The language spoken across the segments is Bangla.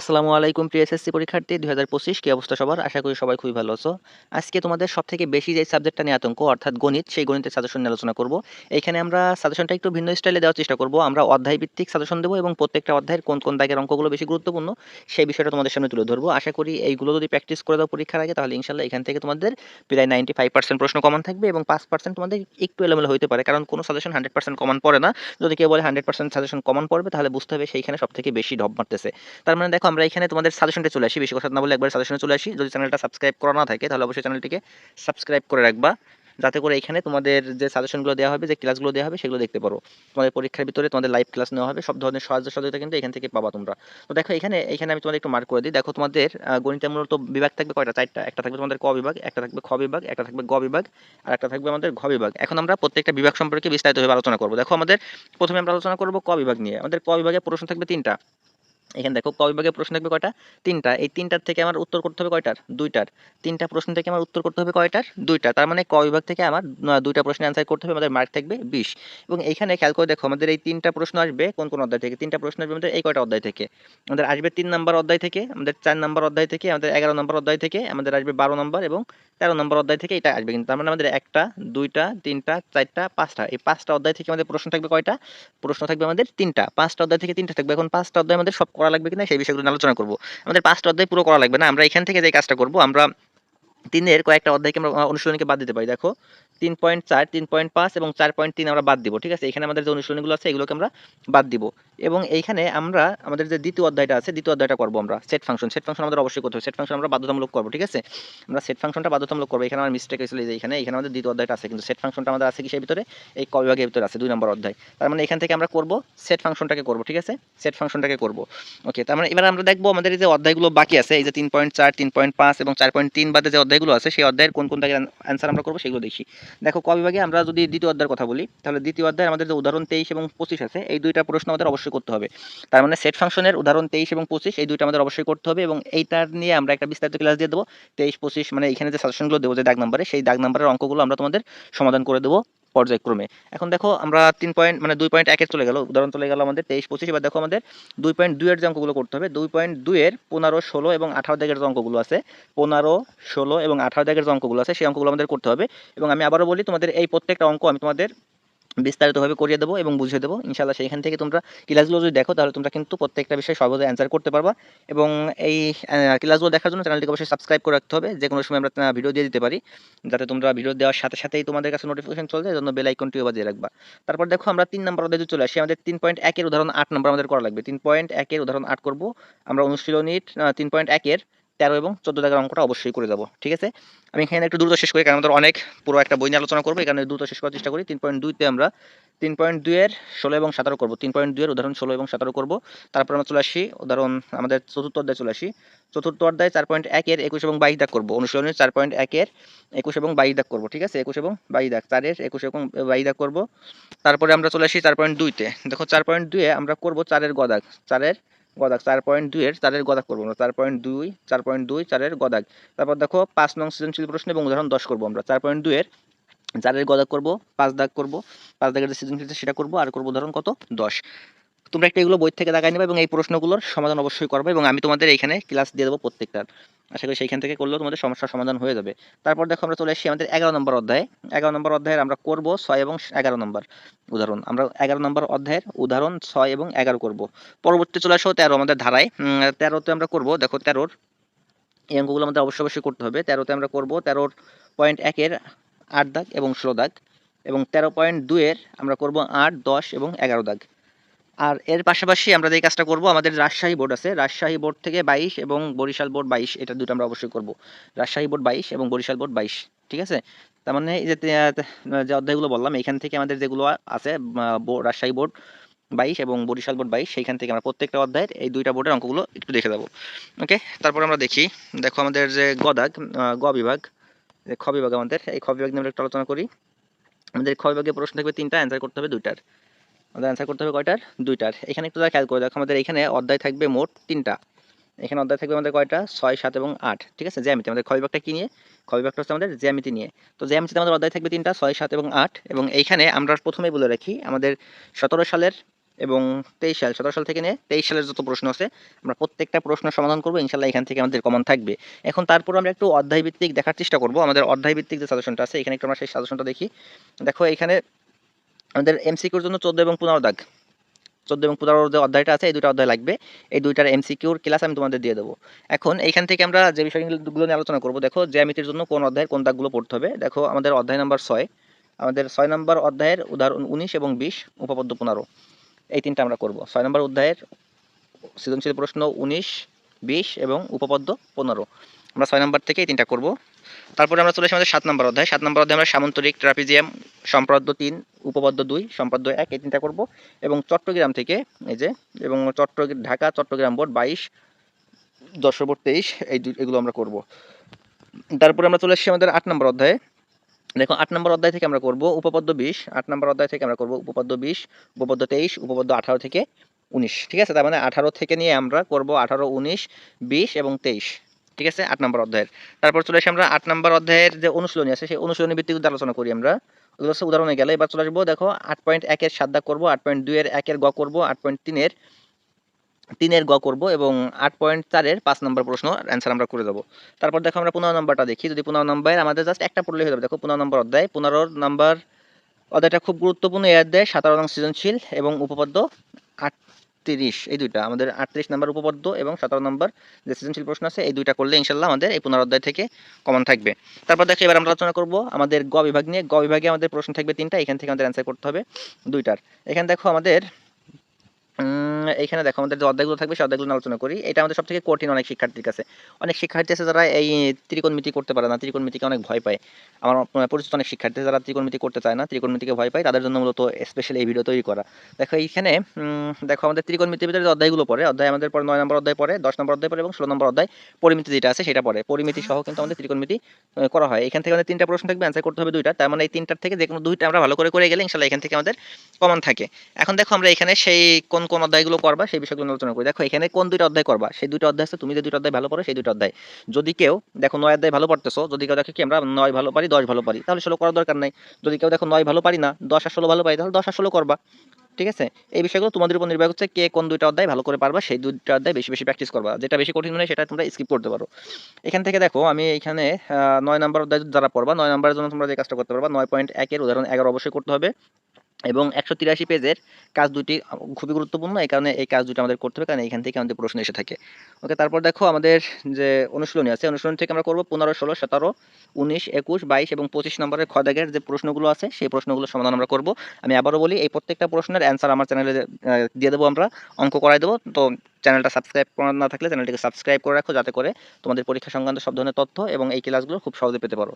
আসসালামু আলাইকুম প্রিয় এসএসসি পরীক্ষার্থী, দুই হাজার পঁচিশ কী অবস্থা সবার? আশা করি সবাই খুবই ভালো আছো। আজকে তোমাদের সব থেকে বেশি যে সাবজেক্টটা নিয়ে আতঙ্ক, অর্থাৎ গণিত, সেই গণিতের সাজেশন নিয়ে আলোচনা করব। এখানে আমরা সাজেশনটা একটু ভিন্ন স্টাইলে দেওয়ার চেষ্টা করব। আমরা অধ্যায় ভিত্তিক সাজেশন দেবো এবং প্রত্যেকটা অধ্যায়ের কোন কোন দাগের অঙ্কগুলো বেশি গুরুত্বপূর্ণ, সেই বিষয়টা তোমাদের সামনে তুলে ধরবো। আশা করি এইগুলো যদি প্র্যাকটিস করে দাও পরীক্ষার আগে, তাহলে ইনশাল্লাহ এখান থেকে তোমাদের প্রায় নাইনটি ফাইভ পার্সেন্ট প্রশ্ন কমন থাকবে এবং পাঁচ পার্সেন্ট তোমাদের একটু এলোমেলো হতে পারে। কারণ কোনো সাজেশন হান্ড্রেড পার্সেন্ট কমন পড়ে না। যদি কেউ বলে হান্ড্রেড পার্সেন্ট সাজেশন কমন পড়বে, তাহলে বুঝতে হবে সেইখানে সব থেকে বেশি ঢপ মারতেছে। তার মানে দেখো আমরা এখানে তোমাদের সাজেশনটা চলে আসি। বেশি কথা না বলে একবার সাজেশনে চলে আসি। যদি চ্যানেলটা সাবস্ক্রাইব করা না থাকে, তাহলে অবশ্যই চ্যানেলটিকে সাবস্ক্রাইব করে রাখবা। যাতে করে এখানে তোমাদের যে সাজেশনগুলো দেওয়া হবে, যে ক্লাসগুলো দেওয়া হবে, সেগুলো দেখতে পারো। তোমাদের পরীক্ষার ভিতরে তোমাদের লাইভ ক্লাস নেওয়া হবে। সব ধরনের সাহায্য সহযোগিতা কিন্তু এখান থেকে পাবা তোমরা। তো দেখো, এখানে এখানে আমি তোমাদের একটু মার্ক করে দিই। দেখো, তোমাদের গণিতের মূলত বিভাগ থাকবে কয়টা? চারটা। একটা থাকবে তোমাদের ক বিভাগ, একটা থাকবে খ বিভাগ, একটা থাকবে গ বিভাগ, আর একটা থাকবে আমাদের ঘ বিভাগ। এখন আমরা প্রত্যেকটা বিভাগ সম্পর্কে বিস্তারিতভাবে আলোচনা করব। দেখো, আমাদের প্রথমে আমরা আলোচনা করব ক বিভাগ নিয়ে। আমাদের ক বিভাগে প্রশ্ন থাকবে তিনটা। এখানে দেখো, ক বিভাগে প্রশ্ন থাকবে কয়টা? তিনটা। এই তিনটার থেকে আমার উত্তর করতে হবে কয়টার? দুইটার। তিনটা প্রশ্ন থেকে আমার উত্তর করতে হবে কয়টার? দুইটা তার মানে ক বিভাগ থেকে আমার দুইটা প্রশ্নের অ্যান্সার করতে হবে, আমাদের মার্ক থাকবে বিশ। এবং এইখানে খেয়াল করে দেখো, আমাদের এই তিনটা প্রশ্ন আসবে কোন কোন অধ্যায় থেকে? তিনটা প্রশ্ন আসবে আমাদের এই কয়টা অধ্যায় থেকে? আমাদের আসবে তিন নম্বর অধ্যায় থেকে, আমাদের চার নম্বর অধ্যায় থেকে, আমাদের এগারো নম্বর অধ্যায় থেকে, আমাদের আসবে বারো নম্বর এবং তেরো নম্বর অধ্যায় থেকে এটা আসবে। কিন্তু তার মানে আমাদের একটা, দুইটা, তিনটা, চারটা, পাঁচটা। এই পাঁচটা অধ্যায় থেকে আমাদের প্রশ্ন থাকবে কয়টা? প্রশ্ন থাকবে আমাদের তিনটা। পাঁচটা অধ্যায় থেকে তিনটা থাকবে। এখন পাঁচটা অধ্যায় আমাদের সব করা লাগবে কিনা সেই বিষয়গুলো আলোচনা করব। আমাদের পাঁচটা অধ্যায় পুরো করা লাগবে না, আমরা এখান থেকে যে কাজটা করব, আমরা তিনের কয়েকটা অধ্যায়কে আমরা অনুশীলনীকে বাদ দিতে পারি। দেখো, তিন পয়েন্ট চার, তিন পয়েন্ট পাঁচ এবং চার পয়েন্ট তিন আমরা বাদ দিব, ঠিক আছে? এখানে আমাদের যে অনুশীলনীগুলো আছে, এগুলোকে আমরা বাদ দিব। এবং এইখানে আমরা আমাদের যে দ্বিতীয় অধ্যায়টা আছে, দ্বিতীয় অধ্যায়টা করব আমরা। সেট ফাংশন সেট ফাংশন আমাদের অবশ্যই করতে হবে। সেট ফাংশন আমরা বাধ্যতামূলক করব, ঠিক আছে? আমরা সেট ফাংশনটা বাধ্যতামূলক করব। এখানে আমার মিস্টেক হয়েছিল যে এখানে। এখানে আমাদের দ্বিতীয় অধ্যায়টা আছে, কিন্তু সেট ফাংশনটা আমাদের আছে কি সেই ভিতরে? এই ক বিভাগের ভিতরে আছে, দুই নম্বর অধ্যায়। তার মানে এখান থেকে আমরা করব সেট ফাংশনটাকে করব, ঠিক আছে? সেট ফাংশনটাকে করব। ওকে তার মানে এবার আমরা দেখব আমাদের যে অধ্যায়গুলো বাকি আছে, এই যে তিন পয়েন্ট চার, তিন পয়েন্ট পাঁচ এবং চার পয়েন্ট তিন বাদে যে অধ্যায়গুলো আছে, সেই অধ্যায়ের কোন কোন দাগের অ্যান্সার আমরা করব সেগুলো দেখি। দেখো, ক বিভাগে আমরা যদি দ্বিতীয় অধ্যায়ের কথা বলি, তাহলে দ্বিতীয় অধ্যায় আমাদের যে উদাহরণ তেইশ এবং পঁচিশ আছে, এই দুইটা প্রশ্ন আমাদের অবশ্যই করতে হবে। তার মানে সেট ফাংশনের উদাহরণ তেইশ এবং পঁচিশ, এই দুইটা আমাদের অবশ্যই করতে হবে এবং এইটার নিয়ে আমরা একটা বিস্তারিত ক্লাস দিয়ে দেবো। তেইশ, পঁচিশ মানে এখানে যে সাজেশনগুলো দেবো, যে দাগ নাম্বারে সেই দাগ নাম্বারের অঙ্কগুলো আমরা তোমাদের সমাধান করে দেবো পর্যায়ক্রমে। এখন দেখো আমরা তিন পয়েন্ট মানে দুই পয়েন্ট একের চলে গেল, উদাহরণ চলে গেল আমাদের তেইশ, পঁচিশ, এবার দেখো আমাদের দুই পয়েন্ট দুইয়ের যে অঙ্কগুলো করতে হবে, দুই পয়েন্ট দুইয়ের পনেরো, ষোলো এবং আঠারো দাগের যে অঙ্কগুলো আছে, পনেরো, ষোলো এবং আঠারো দাগের যে অঙ্কগুলো আছে, সেই অঙ্কগুলো আমাদের করতে হবে। এবং আমি আবারও বলি, তোমাদের এই প্রত্যেকটা অঙ্ক আমি তোমাদের বিস্তারিতভাবে করিয়ে দেবো এবং বুঝিয়ে দেবো। ইনশাল্লাহ সেইখান থেকে তোমরা ক্লাসগুলো যদি দেখো, তাহলে তোমরা কিন্তু প্রত্যেকটা বিষয়ে সর্বদা অ্যান্সার করতে পারবা। এবং এই ক্লাসগুলো দেখার জন্য চ্যানেলটিকে অবশ্যই সাবস্ক্রাইব করে রাখতে হবে। যে কোনো সময় আমরা ভিডিও দিয়ে দিতে পারি। যাতে তোমরা ভিডিও দেওয়ার সাথে সাথেই তোমাদের কাছে নোটিফিকেশন চলে যায় জন্য বেল আইকনটিও বাজিয়ে রাখবা। তারপর দেখো আমরা তিন নম্বর অধ্যায়ে চলে আসি, আমাদের তিন পয়েন্ট একের উদাহরণ আট নম্বর আমাদের করা লাগবে। তিন পয়েন্ট একের উদাহরণ আট করব। আমরা অনুশীলনীর তিন পয়েন্ট একের তেরো এবং চোদ্দ দাগের অঙ্কটা অবশ্যই করে যাব, ঠিক আছে? আমি এখানে একটু দ্রুত শেষ করি, কারণ আমাদের অনেক পুরো একটা বই নিয়ে আলোচনা করব, এখানে দ্রুত শেষ করার চেষ্টা করি। তিন পয়েন্ট দুইতে আমরা তিন পয়েন্ট দুইয়ের ষোলো এবং সতেরো করব। তিন পয়েন্ট দুইয়ের উদাহরণ ষোলো এবং সতেরো করব। তারপর আমরা চলে আসি, উদাহরণ আমাদের চতুর্থ অধ্যায় চলে আসি। চতুর্থ অধ্যায় চার পয়েন্ট একের একুশ এবং বাইশ দাগ করব। অনুশীলনের চার পয়েন্ট একের একুশ এবং বাইশ দাগ করব, ঠিক আছে? একুশ এবং বাইশ দাগ চারের একুশ এবং বাইশ দাগ করব। তারপরে আমরা চলে আসি চার পয়েন্ট দুইতে দেখো, চার পয়েন্ট দুইয়ে আমরা করব চারের গদাগ চারের গদাগ চার পয়েন্ট দুইয়ের চারের গদাগ করব আমরা। চার পয়েন্ট দুই, চার পয়েন্ট দুই, চারের গদাগ তারপর দেখো, পাঁচ নং সৃজনশীল প্রশ্ন এবং উদাহরণ দশ করব আমরা। চার পয়েন্ট দুইয়ের চারের গদাগ করব, পাঁচ দাগ করব, পাঁচ দাগের যে সৃজনশীল সেটা করব, আর করব উদাহরণ কত? দশ। তোমরা একটা এগুলো বই থেকে দাগাই নেবে এবং এই প্রশ্নগুলোর সমাধান অবশ্যই করবে এবং আমি তোমাদের এইখানে ক্লাস দিয়ে দেবো প্রত্যেকটার আশা করি সেইখান থেকে করলেও তোমাদের সমস্যার সমাধান হয়ে যাবে। তারপর দেখো আমরা চলে আসি আমাদের এগারো নম্বর অধ্যায়। এগারো নম্বর অধ্যায়ের আমরা করব ছয় এবং এগারো নম্বর উদাহরণ। আমরা এগারো নম্বর অধ্যায়ের উদাহরণ ছয় এবং এগারো করব। পরবর্তী চলে আসো তেরো আমাদের ধারায়। তেরোতে আমরা করব, দেখো তেরোর এই অঙ্কগুলো আমাদের অবশ্যই অবশ্যই করতে হবে। তেরোতে আমরা করব তেরোর পয়েন্ট একের আট দাগ এবং ষোলো দাগ এবং তেরো পয়েন্ট দুইয়ের আমরা করব আট, দশ এবং এগারো দাগ। আর এর পাশাপাশি আমরা যে কাজটা করব, আমাদের রাজশাহী বোর্ড আছে। রাজশাহী বোর্ড থেকে বাইশ এবং বরিশাল বোর্ড বাইশ, এটা দুটো আমরা অবশ্যই করব। রাজশাহী বোর্ড বাইশ এবং বরিশাল বোর্ড বাইশ, ঠিক আছে? তার মানে যে যে অধ্যায়গুলো বললাম, এখান থেকে আমাদের যেগুলো আছে রাজশাহী বোর্ড বাইশ এবং বরিশাল বোর্ড বাইশ, সেইখান থেকে আমরা প্রত্যেকটা অধ্যায়ের এই দুইটা বোর্ডের অঙ্কগুলো একটু দেখে দেবো। ওকে তারপর আমরা দেখি, দেখো আমাদের যে গদাগ গ বিভাগ, যে খ বিভাগ আমাদের, এই খ বিভাগ নিয়ে আমরা একটু আলোচনা করি। আমাদের খ বিভাগে প্রশ্ন থাকবে তিনটা অ্যান্সার করতে হবে দুইটার। আমাদের অ্যান্সার করতে হবে কয়টার? দুইটার। এখানে একটু খেয়াল করে দেখো, আমাদের এখানে অধ্যায় থাকবে মোট তিনটা। এখানে অধ্যায় থাকবে আমাদের কয়টা? ছয়, সাত এবং আট। ঠিক আছে? জ্যামিতি। আমাদের খ বিভাগটা কি নিয়ে? খ বিভাগটা হচ্ছে আমাদের জ্যামিতি নিয়ে। তো জ্যামিতিতে আমাদের অধ্যায় থাকবে তিনটা, ছয়, সাত এবং আট। এবং এইখানে আমরা প্রথমেই বলে রাখি, আমাদের সতেরো সালের এবং তেইশ সাল, সতেরো সাল থেকে নিয়ে তেইশ সালের যত প্রশ্ন আছে, আমরা প্রত্যেকটা প্রশ্ন সমাধান করব। ইনশাল্লাহ এখান থেকে আমাদের কমন থাকবে। এখন তারপর আমরা একটু অধ্যায় ভিত্তিক দেখার চেষ্টা করব। আমাদের অধ্যায় ভিত্তিক যে সাজেশনটা আছে, এখানে একটু আমরা সেই সাজেশনটা দেখি। দেখো, এখানে আমাদের এমসিকিউর জন্য চোদ্দ এবং পনেরো দাগ। চোদ্দ এবং পনেরো যে অধ্যায়টা আছে, এই দুটো অধ্যায় লাগবে। এই দুইটার এমসিকিউর ক্লাস আমি তোমাদের দিয়ে দেবো। এখন এইখান থেকে আমরা যে বিষয়গুলো নিয়ে আলোচনা করব, দেখো জ্যামিতির জন্য কোন অধ্যায়ের কোন দাগগুলো পড়তে হবে। দেখো আমাদের অধ্যায় নাম্বার ছয়। আমাদের ছয় নম্বর অধ্যায়ের উদাহরণ উনিশ এবং বিশ, উপপাদ্য পনেরো। এই তিনটা আমরা করব। ছয় নম্বর অধ্যায়ের সৃজনশীল প্রশ্ন উনিশ, বিশ এবং উপপাদ্য পনেরো। আমরা ছয় নম্বর থেকে এই তিনটা করব। তারপরে আমরা চলে আসি আমাদের সাত নম্বর অধ্যায়। সাত নম্বর অধ্যায় আমরা সামন্তরিক ট্রাপিজিয়াম সম্পাদ্য তিন, উপপাদ্য দুই সম্পাদ্য এক, এই তিনটা করব। এবং চট্টগ্রাম থেকে এই যে, এবং চট্টগ্রাম ঢাকা, চট্টগ্রাম বোর্ড বাইশ দশ বোর্ড তেইশ, এই এগুলো আমরা করব। তারপরে আমরা চলে এসেছি আমাদের আট নম্বর অধ্যায়ে। দেখো, আট নম্বর অধ্যায় থেকে আমরা করব উপপাদ্য বিশ, আট নম্বর অধ্যায় থেকে আমরা করব উপপাদ্য বিশ, উপপাদ্য তেইশ, উপপাদ্য আঠারো থেকে উনিশ, ঠিক আছে? তার মানে আঠারো থেকে নিয়ে আমরা করব আঠারো, উনিশ, বিশ এবং তেইশ। ঠিক আছে? আট নম্বর অধ্যায়ের। তারপর চলে আসি আমরা আট নম্বর অধ্যায়ের যে অনুশীলনী আছে, সেই অনুশীলনী ভিত্তিক আলোচনা করি আমরা। ওগুলো হচ্ছে উদাহরণে গেলে। এবার চলে আসব, দেখো, আট পয়েন্ট একের সাত করব, আট পয়েন্ট দুইয়ের একের গ করব, আট পয়েন্ট তিনের তিনের গ করব এবং আট পয়েন্ট চারের পাঁচ নম্বর প্রশ্ন অ্যান্সার আমরা করে দেবো। তারপর দেখো আমরা পনেরো নম্বরটা দেখি। যদি পনেরো নম্বরের আমাদের জাস্ট একটা পড়লে হয়ে যাবে। দেখো, পনেরো নম্বর অধ্যায়। পনেরো নম্বর অধ্যায়টা খুব গুরুত্বপূর্ণ। এই অধ্যায় সাতারো নং সৃজনশীল এবং উপপাদ্য আটত্রিশ এই দুইটা। আমাদের আটত্রিশ নাম্বার উপপাদ্য এবং সতেরো নম্বর যে সৃজনশীল প্রশ্ন আছে, এই দুইটা করলে ইনশাল্লাহ আমাদের এই পনেরো অধ্যায় থেকে কমন থাকবে। তারপর দেখো, এবার আমরা আলোচনা করব আমাদের গ বিভাগ নিয়ে। গ বিভাগে আমাদের প্রশ্ন থাকবে তিনটা, এখান থেকে আমাদের অ্যান্সার করতে হবে দুইটার। এখানে দেখো আমাদের এইখানে দেখো, আমাদের যে অধ্যায়গুলো থাকবে, সেই অধ্যায়গুলো আলোচনা করি। এটা আমাদের সব থেকে কঠিন অনেক শিক্ষার্থীর কাছে। অনেক শিক্ষার্থী আছে যারা এই ত্রিকোণমিতি করতে পারে না, ত্রিকোণমিতিকে অনেক ভয় পায়। আমার পরিচিত অনেক শিক্ষার্থী যারা ত্রিকোণমিতি করতে চায় না, ত্রিকোণমিতিকে ভয় পায়। তাদের জন্য মূলত স্পেশাল এই ভিডিও তৈরি করা। দেখো, এইখানে দেখো, আমাদের ত্রিকোণমিতির ভিতরে যে অধ্যায়গুলো পড়ে, অধ্যায় আমাদের পরে নয় নম্বর অধ্যায় পড়ে, দশ নম্বর অধ্যায় পড়ে এবং ষোলো নম্বর অধ্যায়, পরিমিতি যেটা আছে সেটা পড়ে। পরিমিতি সহ কিন্তু আমাদের ত্রিকোণমিতি করা হয়। এখান থেকে আমাদের তিনটা প্রশ্ন থাকবে অ্যান্সার করতে হবে দুইটা। তার মানে এই তিনটার থেকে যে কোনো দুইটা আমরা ভালো করে করে গেলে ইনশাল্লাহ এখান থেকে আমাদের কমন থাকে। এখন দেখো, আমরা এখানে সেই কোন কোন অধ্যায়গুলো করবা সেই বিষয়গুলো আলোচনা করি। দেখো, এখানে কোন দুইটা অধ্যায় করবা? সেই দুইটা অধ্যায় আছে, তুমি যে দুইটা অধ্যায় ভালো পড়ো, সেই দুইটা অধ্যায়। যদি কেউ, দেখো, নয় অধ্যায় ভালো পড়তেছো, যদি কেউ দেখো কি, আমরা নয় ভালো পারি, দশ ভালো পারি, তাহলে ষোলো করার দরকার নাই। যদি কেউ দেখো নয় ভালো পারি না, দশ আর ষোলো ভালো পারি, তাহলে দশ আর ষোলো করবা, ঠিক আছে? এই বিষয়গুলো তোমাদের উপর নির্ভর করছে কে কোন দুইটা অধ্যায় ভালো করে পারবা, সেই দুইটা অধ্যায় বেশি বেশি প্র্যাকটিস করবা। যেটা বেশি কঠিন মনে সেটা তোমরা স্কিপ করতে পারো। এখান থেকে দেখো, আমি এখানে নয় নম্বর অধ্যায় যারা পড়বা, নয় নম্বরের জন্য তোমরা যে কাজটা করতে পারবা, নয় পয়েন্ট একের উদাহরণ এগারো অবশ্যই করতে হবে। এবং একশো তিরাশি পেজের কাজ দুটি খুবই গুরুত্বপূর্ণ। এই কারণে এই কাজ দুটি আমাদের করতে হবে, কারণ এখান থেকে আমাদের প্রশ্ন এসে থাকে। ওকে, তারপর দেখো আমাদের যে অনুশীলনী আছে, অনুশীলন থেকে আমরা করব পনেরো, ষোলো, সতেরো, উনিশ, একুশ, বাইশ এবং পঁচিশ নম্বরের খদাগের যে প্রশ্নগুলো আছে, সেই প্রশ্নগুলো সমাধান আমরা করব। আমি আবারও বলি, এই প্রত্যেকটা প্রশ্নের অ্যান্সার আমার চ্যানেলে দিয়ে দেবো আমরা, অঙ্ক করাই দেবো। তো চ্যানেলটা সাবস্ক্রাইব করা না থাকলে চ্যানেলটিকে সাবস্ক্রাইব করে রাখো যাতে করে তোমাদের পরীক্ষা সংক্রান্ত সব ধরনের তথ্য এবং এই ক্লাসগুলো খুব সহজে পেতে পারো।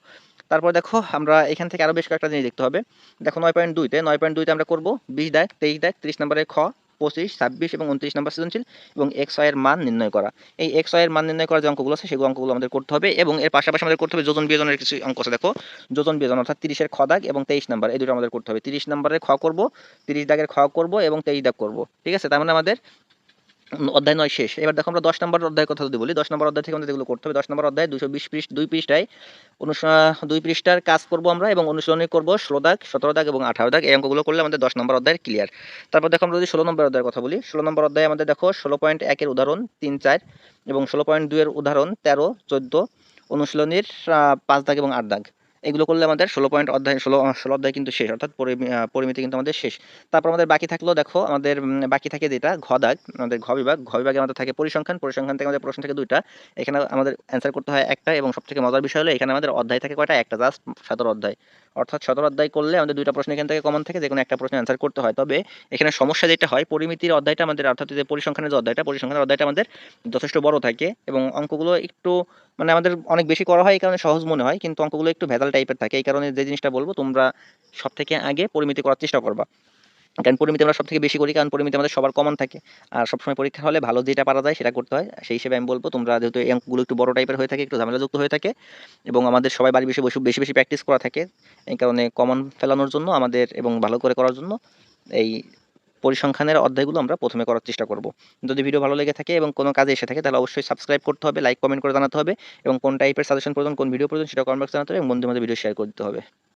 তারপর দেখো, আমরা এখান থেকে আরও বেশ কয়েকটা জিনিস দেখতে হবে। দেখো নয় পয়েন্ট দুইতে, নয় পয়েন্ট দুইতে আমরা করব বিশ দেখ তেইশ দেখ ত্রিশ নম্বরের খ, পঁচিশ, ছাব্বিশ এবং উনত্রিশ নম্বর সৃজনশীল এবং এক্সের মান নির্ণয় করা। এই এক্সের মান নির্ণয় করার যে অঙ্কগুলো আছে, সেগুলো অঙ্কগুলো আমাদের করতে হবে এবং এর পাশাপাশি আমাদের করতে হবে যোজন বিয়োজনের কিছু অঙ্ক আছে। দেখো, যোজন বিয়োজন অর্থাৎ তিরিশের খ দাগ এবং তেইশ নম্বর, এই দুটো আমাদের করতে হবে। তিরিশ নম্বরের খ করব, তিরিশ দাগের খ করব এবং তেইশ দাগ করব, ঠিক আছে? তার মানে আমাদের অধ্যায় নয় শেষ। এবার দেখো আমরা দশ নম্বর অধ্যায়ের কথা যদি বলি, দশ নম্বর অধ্যায় থেকে আমাদের এগুলো করতে হবে, দশ নম্বর অধ্যায় দুশো বিশ পৃষ্ঠ, দুই পৃষ্ঠায় দুই পৃষ্ঠার কাজ করব আমরা এবং অনুশীলনী করব ষোলো দাগ, সতেরো দাগ এবং আঠারো দাগ। এই অঙ্কগুলো করলে আমাদের দশ নম্বর অধ্যায়ের ক্লিয়ার তারপর দেখো আমরা যদি ষোলো নম্বর অধ্যায়ের কথা বলি, ষোলো নম্বর অধ্যায় আমাদের দেখো ষোলো পয়েন্ট একের উদাহরণ তিন চার এবং ষোলো পয়েন্ট দুইয়ের উদাহরণ তেরো, চোদ্দ অনুশীলনীর পাঁচ দাগ এবং আট দাগ। এগুলো করলে আমাদের ষোলো পয়েন্ট অধ্যায়, ষোলো ষোলো অধ্যায় কিন্তু শেষ, অর্থাৎ পরিমিতি কিন্তু আমাদের শেষ। তারপর আমাদের বাকি থাকল, দেখো, আমাদের বাকি থাকে যেটা, ঘ দাগ, আমাদের ঘ বিভাগ। ঘ বিভাগে আমাদের থাকে পরিসংখ্যান পরিসংখ্যান থেকে আমাদের প্রশ্ন থাকে দুইটা। এখানে আমাদের অ্যান্সার করতে হয় একটা এবং সবথেকে মজার বিষয় হলো, এখানে আমাদের অধ্যায় থাকে কয়টা? একটা জাস্ট সতেরো অধ্যায়। অর্থাৎ সতেরো অধ্যায় করলে আমাদের দুইটা প্রশ্ন এখান থেকে কমন থাকে যে কোনো একটা প্রশ্ন অ্যান্সার করতে হয়। তবে এখানে সমস্যা যেটা হয়, পরিমিতির অধ্যায়টা আমাদের, অর্থাৎ যে পরিসংখ্যানের যে অধ্যায়টা, পরিসংখ্যানের অধ্যায়টা আমাদের যথেষ্ট বড় থাকে এবং অঙ্কগুলো একটু মানে আমাদের অনেক বেশি করা হয় এই কারণে সহজ মনে হয়, কিন্তু অঙ্কগুলো একটু ভেজাল টাইপের থাকে, এই কারণে যে জিনিসটা বলব তোমরা সব থেকে আগে পরিমিতি করার চেষ্টা করবা। কারণ পরিমিতি আমরা সব থেকে বেশি করি, কারণ পরিমিতি আমাদের সবার কমন থাকে। আর সবসময় পরীক্ষা হলে ভালো যেটা পারা যায় সেটা করতে হয়। সেই হিসেবে আমি বলব তোমরা যেহেতু এই অঙ্কগুলো একটু বড় টাইপের হয়ে থাকে, একটু ঝামেলাযুক্ত হয়ে থাকে এবং আমাদের সবাই বাড়ি বেশি বেশি বেশি প্র্যাকটিস করা থাকে, এই কারণে কমন ফেলানোর জন্য আমাদের এবং ভালো করে করার জন্য এই পরিসংখ্যানের অধ্যায়গুলো আমরা প্রথমে করার চেষ্টা করব। যদি ভিডিও ভালো লেগে থাকে এবং কোনো কাজে এসে থাকে, তাহলে অবশ্যই সাবস্ক্রাইব করতে হবে লাইক কমেন্ট করে জানাতে হবে এবং কোন টাইপের সাজেশন প্রয়োজন, কোন ভিডিও প্রয়োজন সেটা কমেন্ট বক্সে জানাতে হবে এবং বন্ধুদের মধ্যে ভিডিও শেয়ার করতে হবে।